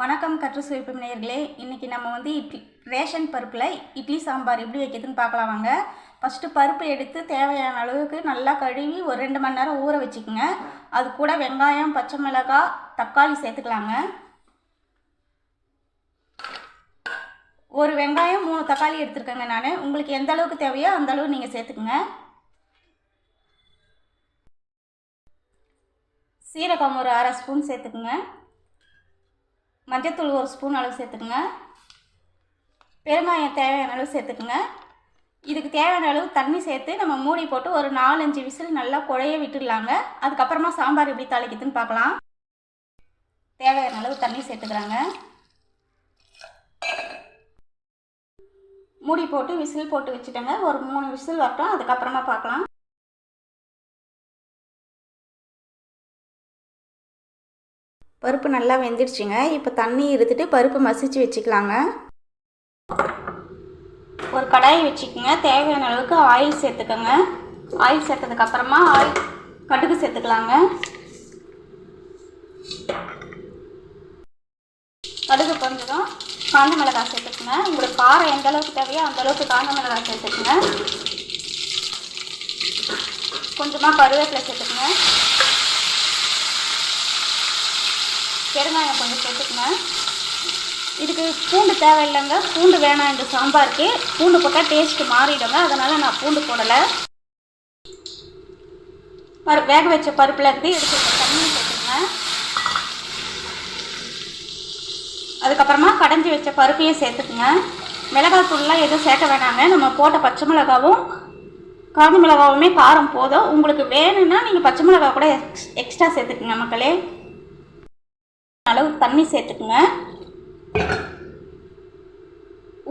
வணக்கம் கற்று சுவைப்பு நேயர்களே இன்றைக்கி நம்ம வந்து இட்லி ரேஷன் பருப்பில் இட்லி சாம்பார் எப்படி வைக்கிறதுன்னு பார்க்கலாம் வாங்க. ஃபஸ்ட்டு பருப்பு எடுத்து தேவையான அளவுக்கு நல்லா கழுவி ஒரு ரெண்டு மணி நேரம் ஊற வச்சுக்கோங்க. அது கூட வெங்காயம் பச்சை மிளகாய் தக்காளி சேர்த்துக்கலாங்க. ஒரு வெங்காயம் மூணு தக்காளி எடுத்துருக்கேங்க நான். உங்களுக்கு எந்த அளவுக்கு தேவையோ அந்த அளவு நீங்கள் சேர்த்துக்குங்க. சீரகம் ஒரு அரை ஸ்பூன் சேர்த்துக்குங்க. மஞ்சத்தூள் ஒரு ஸ்பூன் அளவு சேர்த்துக்குங்க. பெருங்காயம் தேவையான அளவு சேர்த்துக்குங்க. இதுக்கு தேவையான அளவு தண்ணி சேர்த்து நம்ம மூடி போட்டு ஒரு நாலஞ்சு விசில் நல்லா குழைய விட்டுடலாங்க. அதுக்கப்புறமா சாம்பார் எப்படி தாளிக்குதுன்னு பார்க்கலாம். தேவையான அளவு தண்ணி சேர்த்துக்கிறாங்க. மூடி போட்டு விசில் போட்டு வச்சுட்டேங்க. ஒரு மூணு விசில் வரட்டும். அதுக்கப்புறமா பார்க்கலாம். பருப்பு நல்லா வெந்துடுச்சுங்க. இப்போ தண்ணி இருத்துட்டு பருப்பு மசிச்சு வச்சுக்கலாங்க. ஒரு கடாயை வச்சுக்கோங்க. தேவையான அளவுக்கு ஆயில் சேர்த்துக்கோங்க. ஆயில் சேர்த்ததுக்கப்புறமா ஆயில் கடுகு சேர்த்துக்கலாங்க. கடுகு கொஞ்சம் காஞ்ச மிளகாய் சேர்த்துக்குங்க. உங்களுக்கு காரம் எந்த அளவுக்கு தேவையோ அந்த அளவுக்கு காந்த மிளகாய் சேர்த்துக்குங்க. கொஞ்சமாக கருவேப்பிலை சேர்த்துக்குங்க. பெருங்காயம் கொஞ்சம் சேர்த்துக்கங்க இதுக்கு பூண்டு தேவையில்லைங்க. பூண்டு வேணாம் இந்த சாம்பாருக்கு. பூண்டு போட்டால் டேஸ்ட்டு மாறிடுங்க. அதனால் நான் பூண்டு போடலை. பரு வேக வச்ச பருப்பில் இருந்து எடுத்து தண்ணி சேர்த்துக்கங்க அதுக்கப்புறமா கடைஞ்சி வச்ச பருப்பையும் சேர்த்துக்குங்க. மிளகாய் தூள்லாம் எதுவும் சேர்க்க வேணாங்க. நம்ம போட்ட பச்சை மிளகாவும் காஞ்சி மிளகாவுமே காரம் போதும். உங்களுக்கு வேணும்னா நீங்கள் பச்சை மிளகா கூட எக்ஸ் எக்ஸ்ட்ரா சேர்த்துக்குங்க மக்களே. அளவு தண்ணி சேர்த்துக்குங்க.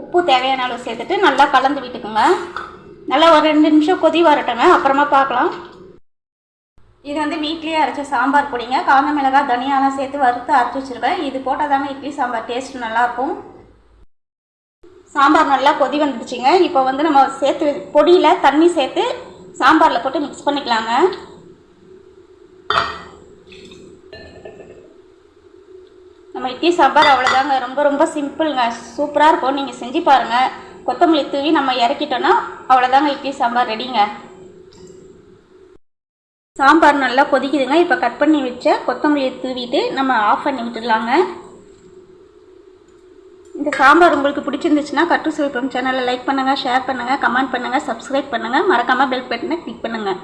உப்பு தேவையான அளவு சேர்த்துட்டு நல்லா கலந்து விட்டுக்குங்க. நல்லா ஒரு ரெண்டு நிமிஷம் கொதி வரட்டுங்க. அப்புறமா பார்க்கலாம். இது வந்து வீட்லேயே அரைச்ச சாம்பார் பொடிங்க. காந்த மிளகாய் தனியாலாம் சேர்த்து வறுத்து அரைச்சி வச்சுருக்கேன் இது போட்டால் தாங்க இட்லி சாம்பார் டேஸ்ட் நல்லாயிருக்கும். சாம்பார் நல்லா கொதி வந்துடுச்சுங்க. இப்போ வந்து நம்ம சேர்த்து பொடியில் தண்ணி சேர்த்து சாம்பாரில் போட்டு மிக்ஸ் பண்ணிக்கலாங்க. நம்ம இட்லி சாம்பார் அவ்வளோதாங்க ரொம்ப ரொம்ப சிம்பிளுங்க. சூப்பராக இருக்கும். நீங்கள் செஞ்சு பாருங்கள் கொத்தமல்லி தூவி நம்ம இறக்கிட்டோன்னா அவ்வளோதாங்க இட்லி சாம்பார் ரெடிங்க. சாம்பார் நல்லா கொதிக்குதுங்க. இப்போ கட் பண்ணி வச்ச கொத்தமல்லியை தூவிட்டு நம்ம ஆஃப் பண்ணி விட்டுடலாங்க. இந்த சாம்பார் உங்களுக்கு பிடிச்சிருந்துச்சுன்னா கட்டு சுவைப்பம் சேனலை லைக் பண்ணுங்கள் ஷேர் பண்ணுங்கள் கமெண்ட் பண்ணுங்கள் சப்ஸ்கிரைப் பண்ணுங்கள் மறக்காமல் பெல் பட்டனை கிளிக் பண்ணுங்கள்